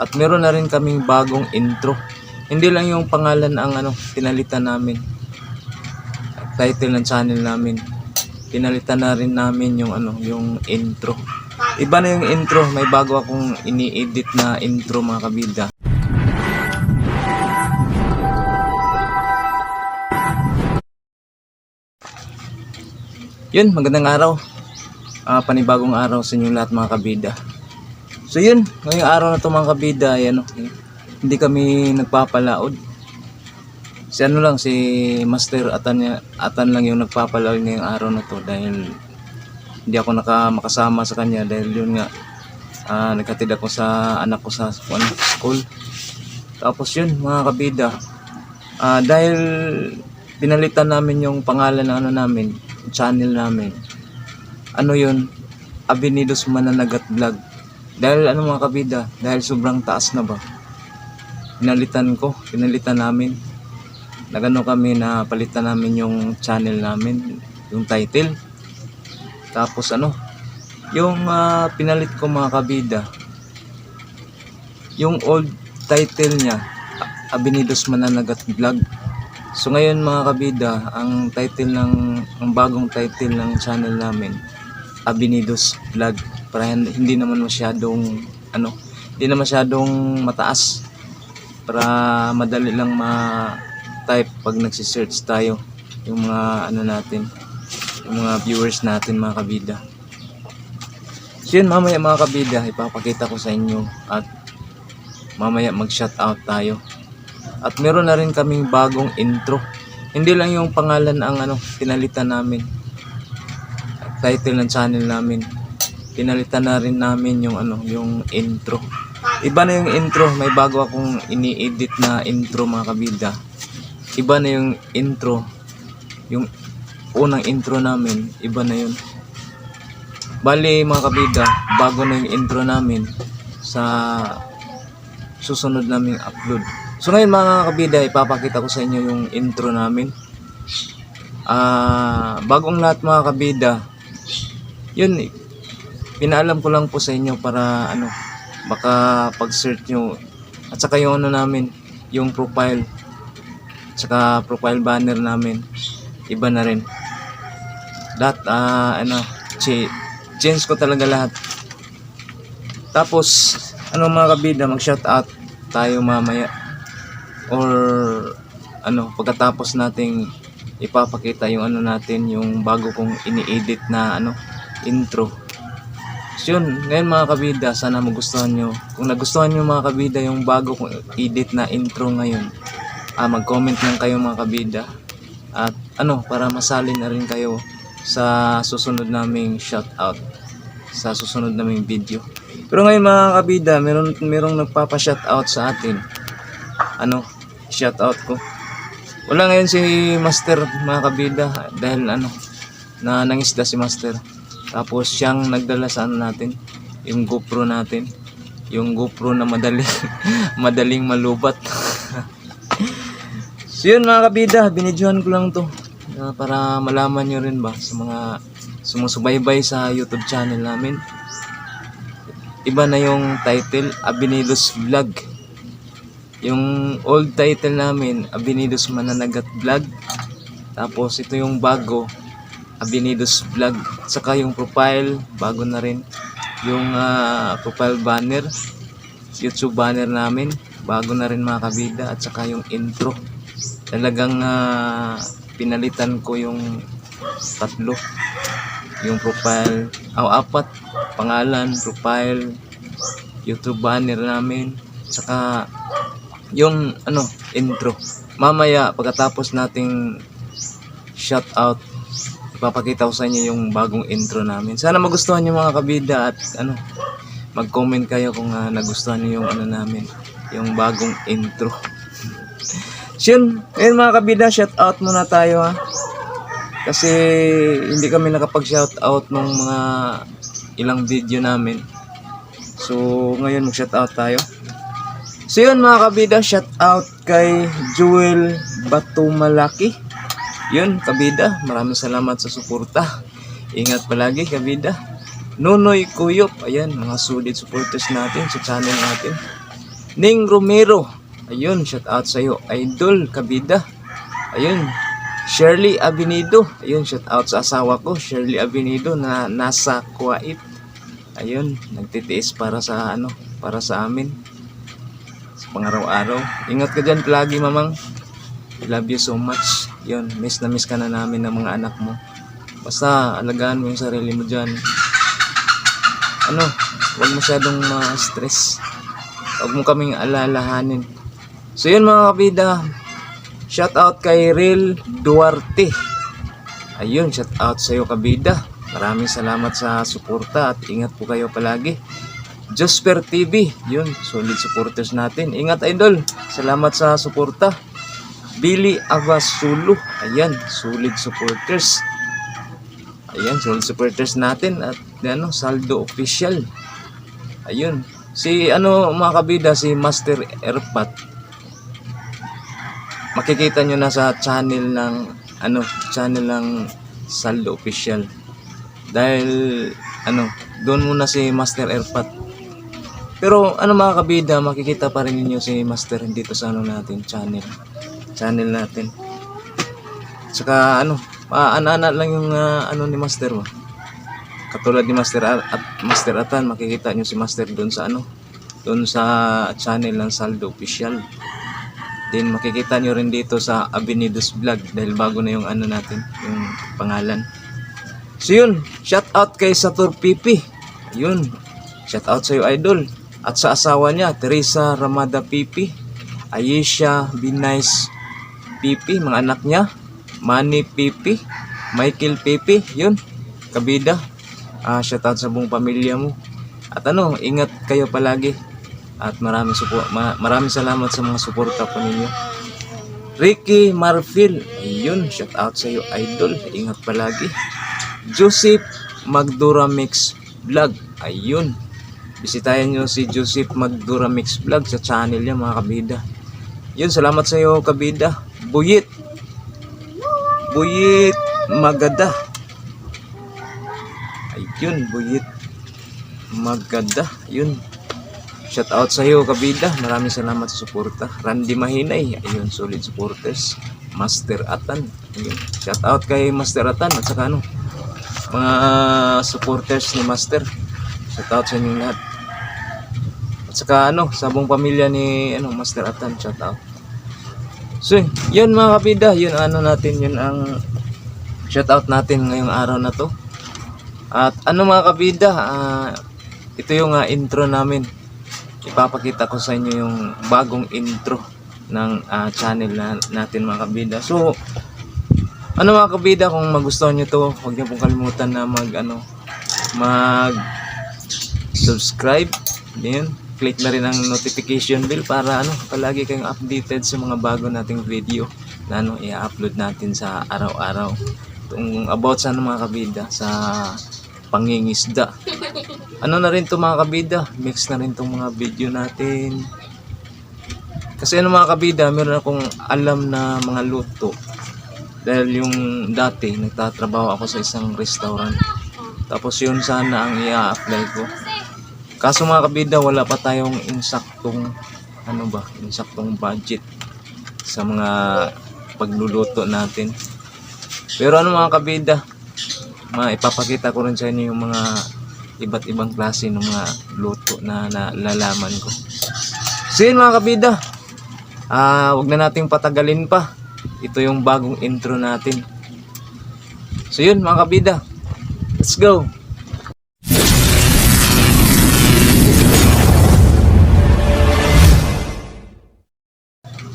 At meron na rin kaming bagong intro. Hindi lang yung pangalan ang ano, pinalitan namin. Title ng channel namin. Pinalitan na rin namin yung ano, yung intro. Iba na yung intro, may bago akong ini-edit na intro mga kabida. Yun, magandang araw. Ah, panibagong araw sa inyong lahat mga kabida. So yun, ngayong araw na to mga kabida, ay ano, hindi kami nagpapalaod. Si ano lang, si Master Atan, Atan lang yung nagpapalaod ngayong araw na to dahil hindi ako naka, makasama sa kanya dahil yun nga, ah, nagkatid ako sa anak ko sa ano, school. Tapos yun, mga kabida, ah, dahil pinalitan namin yung pangalan ng ano namin, channel namin. Ano yun? Avenidos Mananagat Vlog. Dahil ano mga kabida, dahil sobrang taas na ba? Pinalitan ko, pinalitan namin. Nagano kami na palitan namin yung channel namin, yung title. Tapos ano, yung ah, pinalit ko mga kabida, yung old title niya, A- Avenidos Mananagat Vlog. So ngayon mga kabida, ang title ng ang bagong title ng channel namin, Abinidos Vlog. Para hin- hindi naman masyadong ano, hindi na masyadong mataas. Para madali lang ma-type pag nagsi-search tayo yung mga ano natin, yung mga viewers natin mga kabida. So yun mamaya mga kabida, ipapakita ko sa inyo at mamaya mag-shout out tayo. At meron na rin kaming bagong intro. Hindi lang yung pangalan ang ano, pinalitan namin. Title ng channel namin. Pinalitan na rin namin yung ano, yung intro. Iba na yung intro, may bago akong ini-edit na intro mga kabida. Iba na yung intro. Yung unang intro namin, iba na yun. Bali mga kabida, bago na yung intro namin sa susunod naming upload. So ngayon mga kabida, ipapakita ko sa inyo yung intro namin. Ah, bagong lahat mga kabida. Yun, eh, pinaalam ko lang po sa inyo para ano, baka pag-search nyo at saka yung ano namin, yung profile at saka profile banner namin iba na rin. Lahat ah, ano, change ko talaga lahat. Tapos, ano mga kabida, mag-shout out tayo mamaya. Or, ano, pagkatapos nating ipapakita yung ano natin, yung bago kong ini-edit na, ano, intro. So yun, ngayon mga kabida, sana magustuhan nyo. Kung nagustuhan nyo mga kabida yung bago kong edit na intro ngayon, ah, mag-comment lang kayo mga kabida. At ano, para masali na rin kayo sa susunod naming shoutout sa susunod naming video. Pero ngayon mga kabida, meron merong nagpapa-shoutout sa atin. Ano, shoutout ko. Wala ngayon si Master mga kabida dahil ano, na nangisda si Master. Tapos siyang nagdala sa ano natin, yung GoPro natin. Yung GoPro na madali, madaling malubat. so yun mga kabida, binidyohan ko lang to. ah, para malaman nyo rin ba sa mga sumusubaybay sa YouTube channel namin. Iba na yung title, Abinidos Vlog. Yung old title namin, Abinidos Mananagat Vlog. Tapos ito yung bago, Abinidos Vlog. Saka yung profile, bago na rin. Yung ah, profile banner, YouTube banner namin, bago na rin mga kabida. At saka yung intro. Talagang ah, pinalitan ko yung tatlo. Yung profile, aw apat, pangalan, profile, YouTube banner namin. Saka yung ano, intro. Mamaya pagkatapos nating shout out ipapakita ko sa inyo yung bagong intro namin. Sana magustuhan niyo mga kabida at ano, mag-comment kayo kung ah, nagustuhan niyo yung ano namin, yung bagong intro. Yun, ayun mga kabida, shout out muna tayo ha. Kasi hindi kami nakapag-shout out nung mga ilang video namin. So ngayon mag-shout out tayo. So yun mga kabida, shout out kay Jewel Batumalaki. Yun kabida, maraming salamat sa suporta. Ingat palagi kabida. Nonoy Kuyop, ayan mga solid supporters natin sa channel natin. Ning Romero. Ayun, shout out sa iyo. Idol Kabida. Ayun. Shirley Abinido. Ayun, shout out sa asawa ko, Shirley Abinido na nasa Kuwait. Ayun, nagtitiis para sa ano, para sa amin. Sa pangaraw-araw. Ingat ka dyan lagi, mamang. Love you so much. Yun, miss na miss ka na namin ng mga anak mo. Basta, alagaan mo yung sarili mo dyan. Ano, huwag masyadong ma-stress. Huwag mo kaming alalahanin. So yun mga kabida, shout out kay Real Duarte. Ayun, shout out sa iyo kabida. Maraming salamat sa suporta at ingat po kayo palagi. Josper TV, yun, solid supporters natin. Ingat idol, salamat sa suporta. Billy Avasulo, ayan, solid supporters. Ayan, solid supporters natin at ano, saldo official. Ayun, si ano mga kabida, si Master Erpat. Makikita nyo na sa channel ng ano, channel ng saldo official. Dahil ano, doon muna si Master Erpat. Pero ano mga kabida, makikita pa rin ninyo si Master dito sa ano natin, channel. Channel natin. Saka ano, maana lang yung ah, ano ni Master mo. Katulad ni Master Ar- at Master Atan, makikita nyo si Master doon sa ano, doon sa channel ng Saldo Official. Then makikita nyo rin dito sa Avenidos Vlog dahil bago na yung ano natin, yung pangalan. So yun, shout out kay Satur Pipi. Yun, shout out sa iyo idol. At sa asawa niya, Teresa Ramada Pipi, Ayesha Binais Pipi, mga anak niya, Manny Pipi, Michael Pipi, yun, kabida. Ah, shout out sa buong pamilya mo. At ano, ingat kayo palagi. At maraming supo, ma- maraming salamat sa mga suporta po ninyo. Ricky Marfil, ayun, shout out sa iyo idol. Ingat palagi. Joseph Magdura Mix Vlog, ayun. Bisitahin nyo si Joseph Magdura Mix Vlog sa channel niya mga kabida. Yun, salamat sa iyo kabida. Buyit. Buyit Magada. Ayun, Buyit Magada. Yun. Shout out sa iyo kabida. Maraming salamat sa suporta. Randy Mahinay. Ayun, solid supporters. Master Atan. Ayun. Shout out kay Master Atan at saka ano, mga supporters ni Master. Shout out sa inyo lahat. At saka ano, sa buong pamilya ni ano, Master Atan, shout out. So, yun mga kabida, yun ano natin, yun ang shout out natin ngayong araw na to. At ano mga kabida, ah, ito yung ah, intro namin. Ipapakita ko sa inyo yung bagong intro ng ah, channel na, natin mga kabida. So, ano mga kabida, kung magustuhan nyo to, huwag niyo pong kalimutan na mag, ano, mag subscribe. Then, click na rin ang notification bell para ano, palagi kayong updated sa mga bago nating video na ano, i-upload natin sa araw-araw. About sa ano mga kabida, sa pangingisda. Ano na rin to mga kabida, mix na rin tong mga video natin. Kasi ano mga kabida, meron akong alam na mga luto. Dahil yung dati, nagtatrabaho ako sa isang restaurant. Tapos yun sana ang i-apply ko. Kaso mga kabida, wala pa tayong insaktong ano ba, insaktong budget sa mga pagluluto natin. Pero ano mga kabida, maipapakita ko rin sa inyo yung mga iba't ibang klase ng mga luto na nalalaman ko. So yun mga kabida, ah wag na nating patagalin pa. Ito yung bagong intro natin. So yun mga kabida, let's go!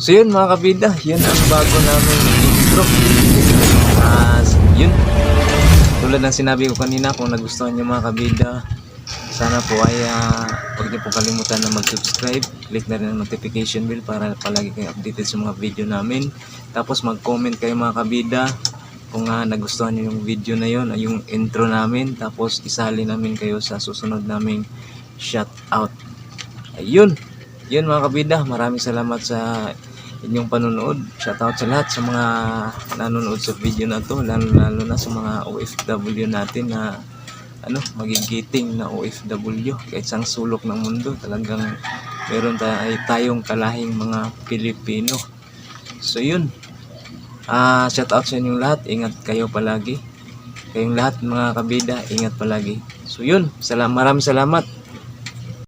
So yun mga kabida, yun ang bago namin intro. Ah, yun. Tulad ng sinabi ko kanina, kung nagustuhan nyo mga kabida, sana po ay ah, huwag niyo po kalimutan na mag-subscribe. Click na rin ang notification bell para palagi kayong updated sa mga video namin. Tapos mag-comment kayo mga kabida kung ah, nagustuhan nyo yung video na yun, ah, yung intro namin. Tapos isali namin kayo sa susunod naming shout out. Ayun. Yun mga kabida, maraming salamat sa inyong panonood. Shoutout sa lahat sa mga nanonood sa video na to, lalo lalo na sa mga OFW natin na ano, magigiting na OFW kahit sa sulok ng mundo talagang meron tayo, ay tayong kalahing mga Pilipino. So yun. Ah, shout out sa inyong lahat. Ingat kayo palagi. Kayong lahat mga kabida, ingat palagi. So yun, salam, maraming salamat.